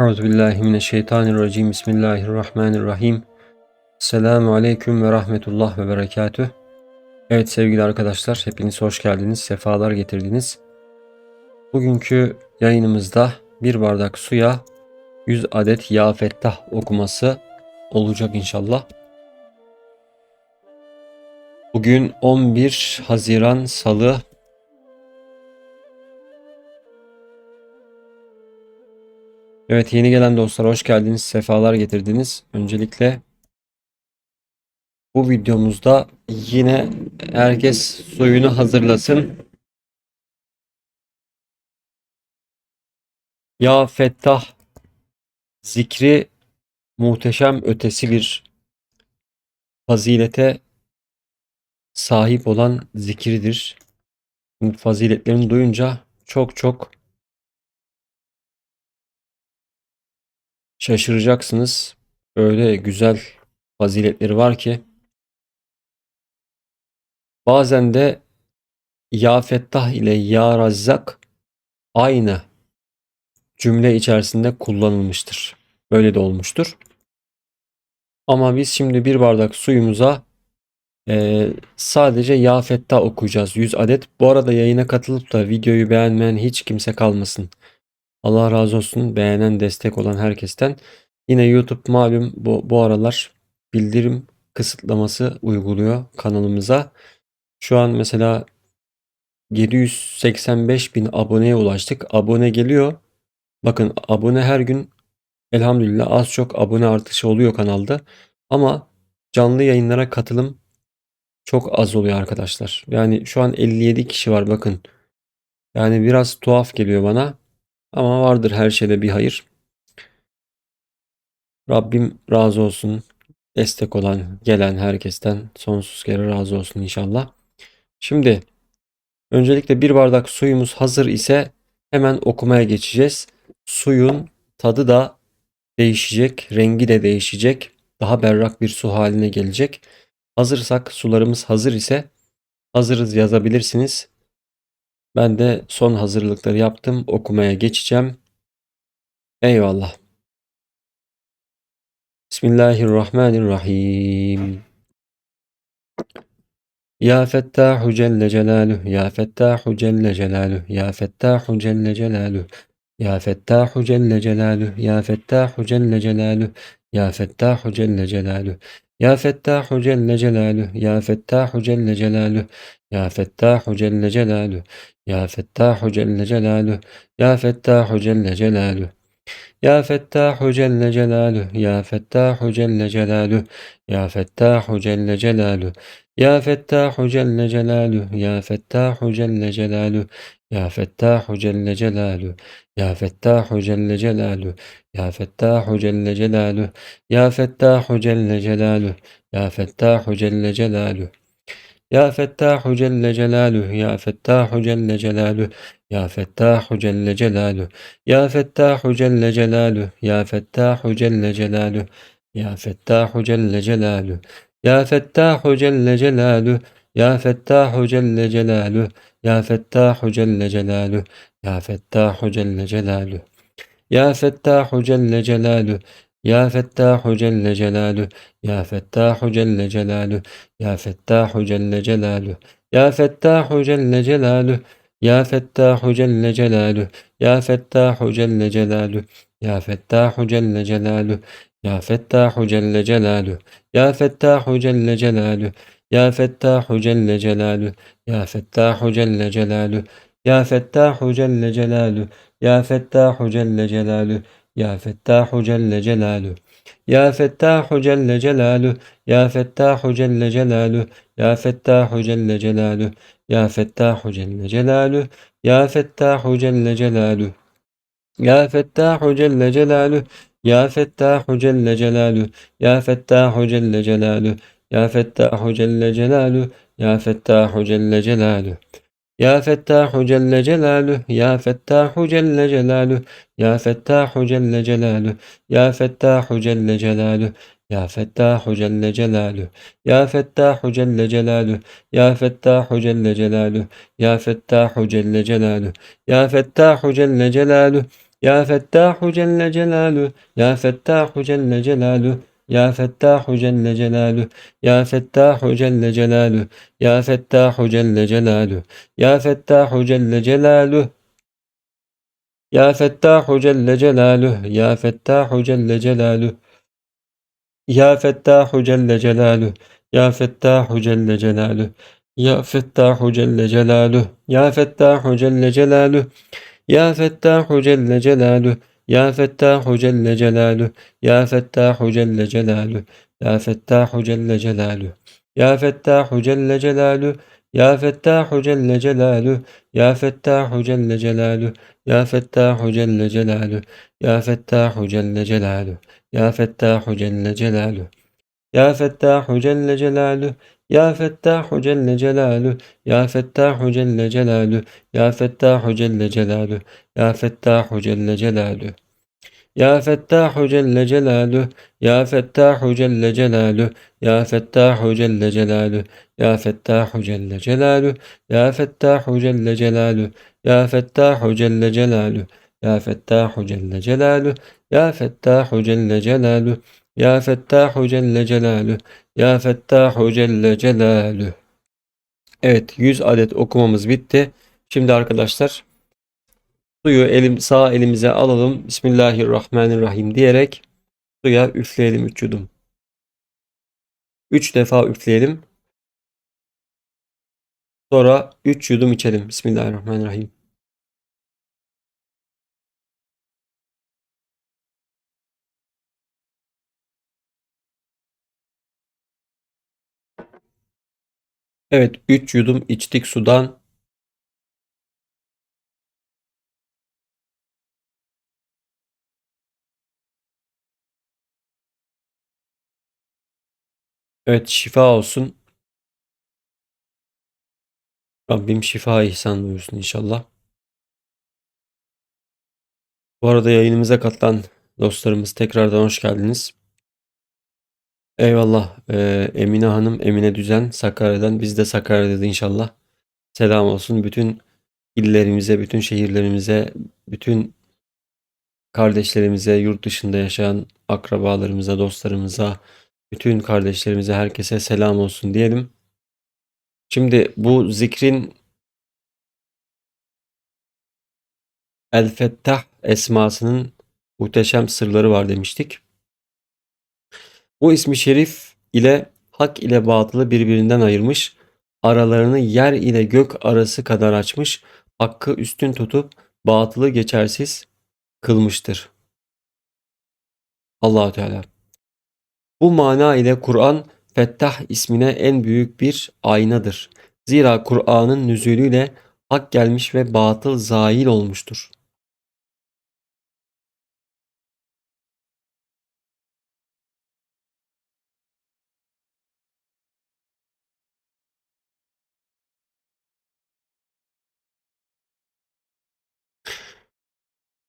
Euzubillahimineşşeytanirracim. Bismillahirrahmanirrahim. Selamun Aleyküm ve Rahmetullah ve Berekatüh. Evet sevgili arkadaşlar, hepiniz hoş geldiniz, sefalar getirdiniz. Bugünkü yayınımızda bir bardak suya 100 adet Ya Fettah okuması olacak inşallah. Bugün 11 Haziran Salı Evet yeni gelen dostlar hoş geldiniz, sefalar getirdiniz. Öncelikle bu videomuzda yine herkes suyunu hazırlasın. Ya Fettah zikri muhteşem ötesi bir fazilete sahip olan zikirdir. Faziletlerini duyunca çok çok şaşıracaksınız. Öyle güzel faziletleri var ki bazen de Ya Fettah ile Ya Razzak aynı cümle içerisinde kullanılmıştır. Böyle de olmuştur. Ama biz şimdi bir bardak suyumuza e, sadece Ya Fettah okuyacağız 100 adet. Bu arada yayına katılıp da videoyu beğenmeyen hiç kimse kalmasın. Allah razı olsun beğenen destek olan herkesten. Yine YouTube malum bu, bu aralar bildirim kısıtlaması uyguluyor kanalımıza. Şu an mesela 785 bin aboneye ulaştık. Abone geliyor. Bakın abone her gün elhamdülillah az çok abone artışı oluyor kanalda. Ama canlı yayınlara katılım çok az oluyor arkadaşlar. Yani şu an 57 kişi var bakın. Yani biraz tuhaf geliyor bana. Ama vardır her şeyde bir hayır. Rabbim razı olsun. Destek olan, gelen herkesten sonsuz kere razı olsun inşallah. Şimdi öncelikle bir bardak suyumuz hazır ise hemen okumaya geçeceğiz. Suyun tadı da değişecek, rengi de değişecek. Daha berrak bir su haline gelecek. Hazırsak sularımız hazır ise hazırız yazabilirsiniz. Ben de son hazırlıkları yaptım. Okumaya geçeceğim. Eyvallah. Bismillahirrahmanirrahim. Ya Fettahu Celle Celaluhu Ya Fettahu Celle Celaluhu Ya Fettahu Celle Celaluhu Ya Fettahu Celle Celaluhu Ya Fettahu Celle Celaluhu Ya Fettahu Celle Celaluhu ya Fettahu Celle Celaluh, Ya Fettahu Celle Celaluh, Ya Fettahu Celle Celaluh, Ya Fettahu Celle Celaluh, Ya Fettahu Celle Celaluh. Ya Fettahu Celle Celaluh, Ya Fettahu Celle Celaluh, Ya Fettahu Celle Celaluh, ya Fettahu Celle Celaluhu Ya Fettahu Celle Celaluhu Ya Fettahu Celle Celaluhu Ya Fettahu Celle Celaluhu Ya Fettahu Celle Celaluhu Ya Fettahu Celle Celaluhu Ya Fettahu Celle Celaluhu Ya Fettahu Celle Celaluhu Ya Fettahu Celle Celaluhu Ya Fettahu Celle Celaluhu Ya Fettahu Celle Celaluhu Ya Fettahu Celle Celaluhu Ya Fettahu Celle Celaluhu ya Fettahu Celle Celaluhu Ya Fettahu Celle Celaluhu Ya Fettahu Celle Celaluhu Ya Fettahu Celle Celaluhu Ya Fettahu Celle Celaluhu يا فتاح جل جلاله يا فتاح جل جلاله يا فتاح جل جلاله يا فتاح جل جلاله يا فتاح جل جلاله يا فتاح جل جلاله يا فتاح جل جلاله ya Fettahu Celle Celaluhu Ya Fettahu Celle Celaluhu Ya Fettahu Celle Celaluhu Ya Fettahu Celle Celaluhu Ya Fettahu Celle Celaluhu Ya Fettahu Celle Celaluhu Ya Fettahu Celle Celaluhu Ya Fettahu Celle Celaluhu Ya Fettahu Celle Celaluhu Ya Fettahu Celle Celaluhu Ya Fettahu Celle Celaluhu Ya Fettahu Celle Celaluhu Ya Fettahu Celle Celaluhu Ya Fettahu Celle Celaluhu Ya Fettahu Celle Celaluhu Ya Fettahu Celle Celaluhu Ya Fettahu Celle Celaluhu Ya Fettahu Celle Celaluhu Ya Fettahu Celle Celaluhu Ya Fettahu Celle Celaluhu Ya Fettahu Celle Celaluhu Ya Fettahu Celle Celaluhu Ya Fettahu Celle Celaluhu Ya Fettahu Celle Celaluhu Ya Fettahu Celle Celaluhu Ya Fettahu Celle Celaluhu Ya Fettahu Celle Celaluhu Ya Fettahu Celle Celaluhu Ya Fettahu Celle Celaluhu Ya Fettahu Celle Celaluhu Ya Fettahu Celle Celaluhu Ya Fettahu Celle Celaluhu Ya Fettahu Celle Celaluhu Ya Fettahu Celle Celaluhu Ya Fettahu Celle Celaluhu Ya Fettahu Celle Celaluhu Ya Fettahu Celle Celaluhu Ya Fettahu Celle Celaluhu Ya Fettahu Celle Celaluhu Ya Fettahu Celle Celaluhu Ya Fettahu Celle Celaluhu Ya Fettahu Celle Celaluhu Ya Fettahu Celle Celaluhu Ya Fettahu Celle Celaluhu Ya Fettahu Celle Celaluhu Ya Fettahu Celle Celaluhu Ya Fettahu Celle Celaluhu Ya Fettahu Celle Celaluhu Ya Fettahu Celle Celaluhu Ya Fettahu Celle Celaluhu Ya Fettahu Celle Celaluhu Ya Fettahu Celle Celaluhu Ya Fettahu Celle Celaluhu Ya Fettahu Celle Celaluhu Ya Fettahu Celle Celaluhu Ya Fettahu Celle Celaluhu Ya Fettahu Celle Celaluhu Ya Fettahu Celle Celaluhu Ya Fettahu Celle Celaluhu Ya Fettahu Celle Celaluhu Ya Fettahu Celle Celaluhu Ya Fettahu Celle Celaluhu Ya Fettahu Celle Celaluhu Evet 100 adet okumamız bitti. Şimdi arkadaşlar suyu elim sağ elimize alalım. Bismillahirrahmanirrahim diyerek suya üfleyelim 3 yudum. 3 defa üfleyelim. Sonra 3 yudum içelim. Bismillahirrahmanirrahim. Evet 3 yudum içtik sudan. Evet şifa olsun. Rabbim şifa ihsan buyursun inşallah. Bu arada yayınımıza katılan dostlarımız tekrardan hoş geldiniz. Eyvallah. Ee, Emine Hanım, Emine Düzen Sakarya'dan. Biz de Sakarya'da inşallah. Selam olsun bütün illerimize, bütün şehirlerimize, bütün kardeşlerimize, yurt dışında yaşayan akrabalarımıza, dostlarımıza, bütün kardeşlerimize, herkese selam olsun diyelim. Şimdi bu zikrin El Fettah esmasının muhteşem sırları var demiştik. Bu ismi şerif ile hak ile batılı birbirinden ayırmış, aralarını yer ile gök arası kadar açmış, hakkı üstün tutup batılı geçersiz kılmıştır. allah Teala. Bu mana ile Kur'an Fettah ismine en büyük bir aynadır. Zira Kur'an'ın nüzulüyle hak gelmiş ve batıl zail olmuştur.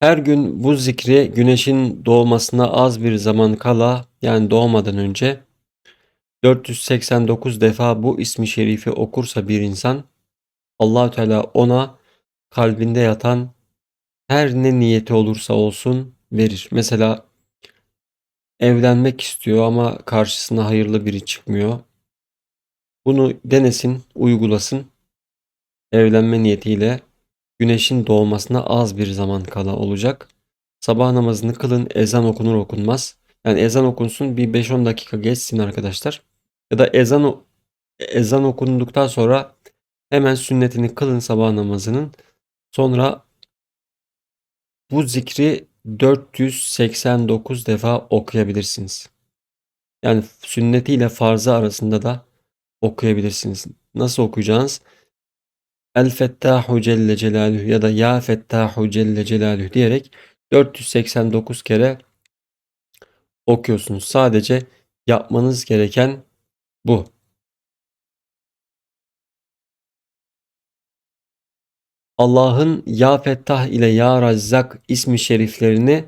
Her gün bu zikri güneşin doğmasına az bir zaman kala yani doğmadan önce 489 defa bu ismi şerifi okursa bir insan allah Teala ona kalbinde yatan her ne niyeti olursa olsun verir. Mesela evlenmek istiyor ama karşısına hayırlı biri çıkmıyor. Bunu denesin, uygulasın. Evlenme niyetiyle güneşin doğmasına az bir zaman kala olacak. Sabah namazını kılın, ezan okunur okunmaz. Yani ezan okunsun bir 5-10 dakika geçsin arkadaşlar. Ya da ezan ezan okunduktan sonra hemen sünnetini kılın sabah namazının. Sonra bu zikri 489 defa okuyabilirsiniz. Yani sünneti ile farzı arasında da okuyabilirsiniz. Nasıl okuyacağınız? El Fettahu Celle Celaluhu ya da Ya Fettahu Celle Celaluhu diyerek 489 kere okuyorsunuz. Sadece yapmanız gereken bu. Allah'ın Ya Fettah ile Ya Razzak ismi şeriflerini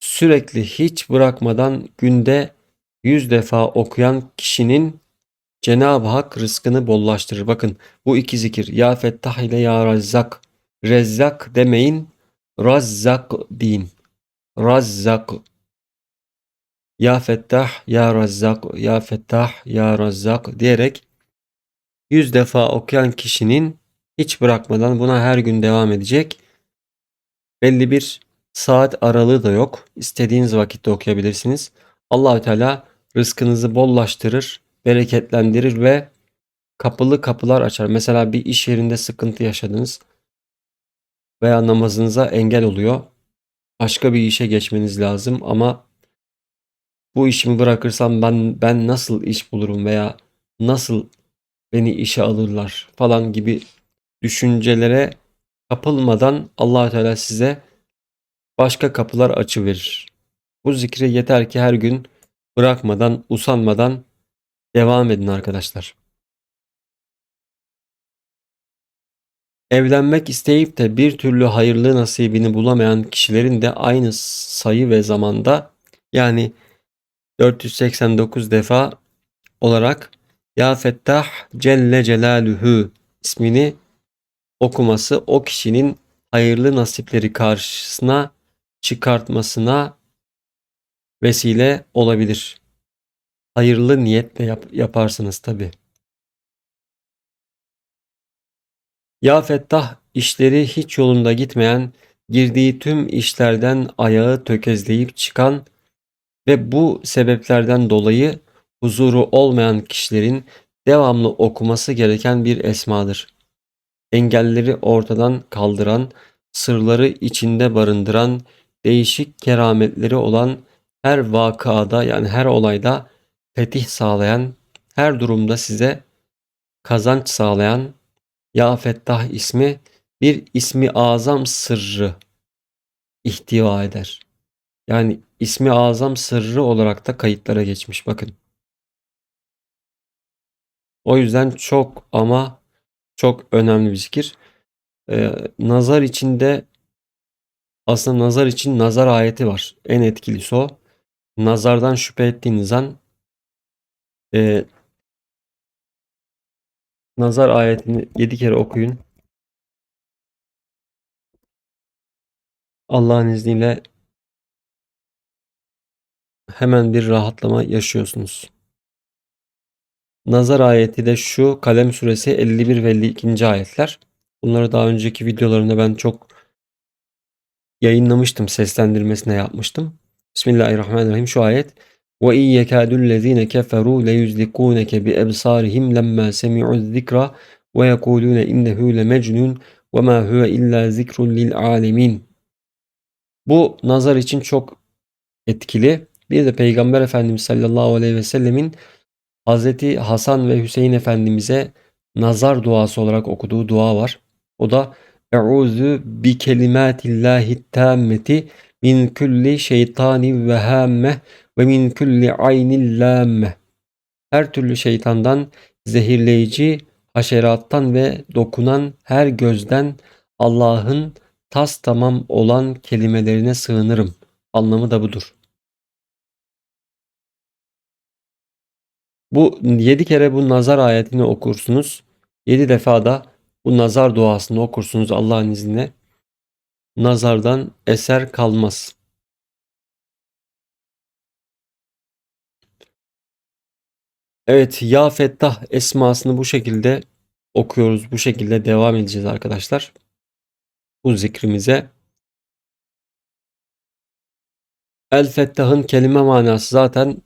sürekli hiç bırakmadan günde yüz defa okuyan kişinin Cenab-ı Hak rızkını bollaştırır. Bakın bu iki zikir Ya Fettah ile Ya Razzak. Rezzak demeyin. Razzak deyin. Razzak. Ya Fettah, Ya Razzak, Ya Fettah, Ya Razzak diyerek yüz defa okuyan kişinin hiç bırakmadan buna her gün devam edecek. Belli bir saat aralığı da yok. İstediğiniz vakitte okuyabilirsiniz. Allahü Teala rızkınızı bollaştırır, bereketlendirir ve kapılı kapılar açar. Mesela bir iş yerinde sıkıntı yaşadınız veya namazınıza engel oluyor. Başka bir işe geçmeniz lazım ama bu işimi bırakırsam ben ben nasıl iş bulurum veya nasıl beni işe alırlar falan gibi düşüncelere kapılmadan allah Teala size başka kapılar açıverir. Bu zikri yeter ki her gün bırakmadan, usanmadan devam edin arkadaşlar. Evlenmek isteyip de bir türlü hayırlı nasibini bulamayan kişilerin de aynı sayı ve zamanda yani 489 defa olarak Ya Fettah Celle Celaluhu ismini okuması o kişinin hayırlı nasipleri karşısına çıkartmasına vesile olabilir. Hayırlı niyetle yap yaparsınız tabi. Ya Fettah işleri hiç yolunda gitmeyen, girdiği tüm işlerden ayağı tökezleyip çıkan ve bu sebeplerden dolayı huzuru olmayan kişilerin devamlı okuması gereken bir esmadır. Engelleri ortadan kaldıran, sırları içinde barındıran, değişik kerametleri olan her vakada yani her olayda fetih sağlayan, her durumda size kazanç sağlayan Ya Fettah ismi bir ismi azam sırrı ihtiva eder. Yani ismi azam sırrı olarak da kayıtlara geçmiş bakın. O yüzden çok ama çok önemli bir zikir. Ee, nazar içinde aslında nazar için nazar ayeti var. En etkilisi o. Nazardan şüphe ettiğiniz an e, nazar ayetini yedi kere okuyun. Allah'ın izniyle hemen bir rahatlama yaşıyorsunuz. Nazar ayeti de şu Kalem suresi 51 ve 52. ayetler. Bunları daha önceki videolarımda ben çok yayınlamıştım. Seslendirmesine yapmıştım. Bismillahirrahmanirrahim şu ayet. Leyuzlikûneke bi ebsârihim lemmâ semi'u zikra ve yekulûne innehu lemecnun ve mâ huve illâ zikrun lil âlemin. Bu nazar için çok etkili. Bir de Peygamber Efendimiz sallallahu aleyhi ve sellemin Hazreti Hasan ve Hüseyin Efendimiz'e nazar duası olarak okuduğu dua var. O da Euzu bi kelimatillahi tammeti min kulli şeytani ve ve min kulli aynil lamme. Her türlü şeytandan, zehirleyici, haşerattan ve dokunan her gözden Allah'ın tas tamam olan kelimelerine sığınırım. Anlamı da budur. Bu yedi kere bu nazar ayetini okursunuz. Yedi defa da bu nazar duasını okursunuz Allah'ın izniyle. Nazardan eser kalmaz. Evet Ya Fettah esmasını bu şekilde okuyoruz. Bu şekilde devam edeceğiz arkadaşlar. Bu zikrimize. El Fettah'ın kelime manası zaten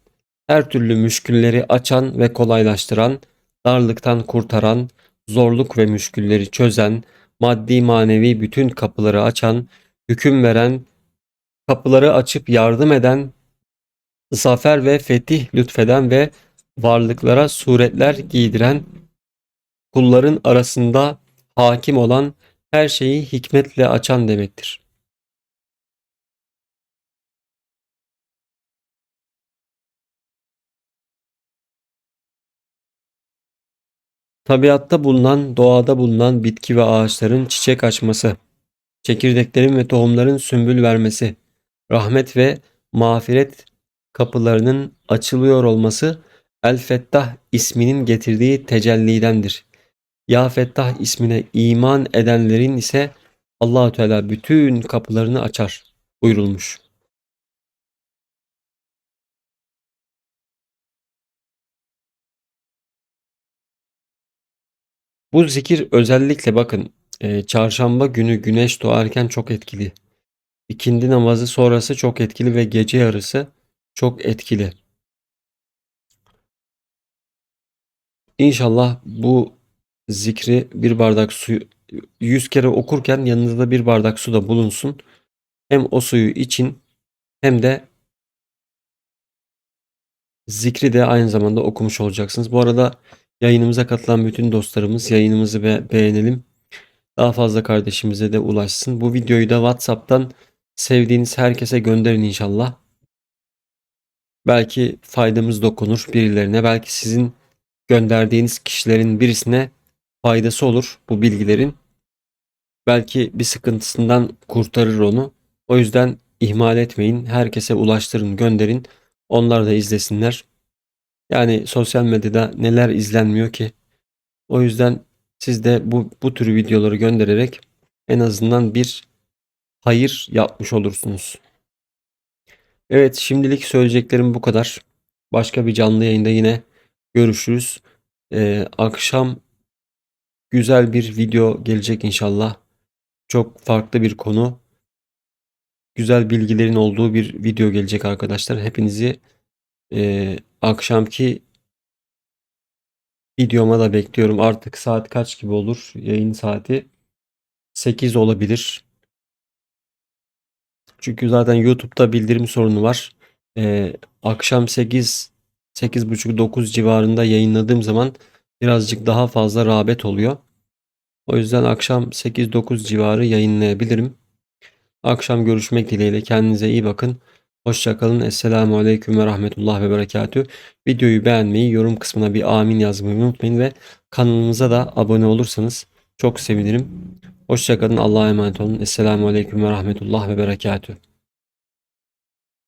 her türlü müşkülleri açan ve kolaylaştıran, darlıktan kurtaran, zorluk ve müşkülleri çözen, maddi manevi bütün kapıları açan, hüküm veren, kapıları açıp yardım eden, zafer ve fetih lütfeden ve varlıklara suretler giydiren, kulların arasında hakim olan her şeyi hikmetle açan demektir. Tabiatta bulunan, doğada bulunan bitki ve ağaçların çiçek açması, çekirdeklerin ve tohumların sümbül vermesi, rahmet ve mağfiret kapılarının açılıyor olması El Fettah isminin getirdiği tecellidendir. Ya Fettah ismine iman edenlerin ise Allahu Teala bütün kapılarını açar buyurulmuş. Bu zikir özellikle bakın e, çarşamba günü güneş doğarken çok etkili. İkindi namazı sonrası çok etkili ve gece yarısı çok etkili. İnşallah bu zikri bir bardak suyu 100 kere okurken yanınızda bir bardak su da bulunsun. Hem o suyu için hem de zikri de aynı zamanda okumuş olacaksınız. Bu arada yayınımıza katılan bütün dostlarımız yayınımızı be beğenelim. Daha fazla kardeşimize de ulaşsın. Bu videoyu da WhatsApp'tan sevdiğiniz herkese gönderin inşallah. Belki faydamız dokunur birilerine. Belki sizin gönderdiğiniz kişilerin birisine faydası olur bu bilgilerin. Belki bir sıkıntısından kurtarır onu. O yüzden ihmal etmeyin. Herkese ulaştırın, gönderin. Onlar da izlesinler. Yani sosyal medyada neler izlenmiyor ki? O yüzden siz de bu, bu tür videoları göndererek en azından bir hayır yapmış olursunuz. Evet şimdilik söyleyeceklerim bu kadar. Başka bir canlı yayında yine görüşürüz. Ee, akşam güzel bir video gelecek inşallah. Çok farklı bir konu. Güzel bilgilerin olduğu bir video gelecek arkadaşlar. Hepinizi e, akşamki videoma da bekliyorum. Artık saat kaç gibi olur? Yayın saati 8 olabilir. Çünkü zaten YouTube'da bildirim sorunu var. Ee, akşam 8 8.30-9 civarında yayınladığım zaman birazcık daha fazla rağbet oluyor. O yüzden akşam 8-9 civarı yayınlayabilirim. Akşam görüşmek dileğiyle kendinize iyi bakın. Hoşçakalın. Esselamu Aleyküm ve Rahmetullah ve Berekatü. Videoyu beğenmeyi, yorum kısmına bir amin yazmayı unutmayın ve kanalımıza da abone olursanız çok sevinirim. Hoşçakalın. Allah'a emanet olun. Esselamu Aleyküm ve Rahmetullah ve Berekatü.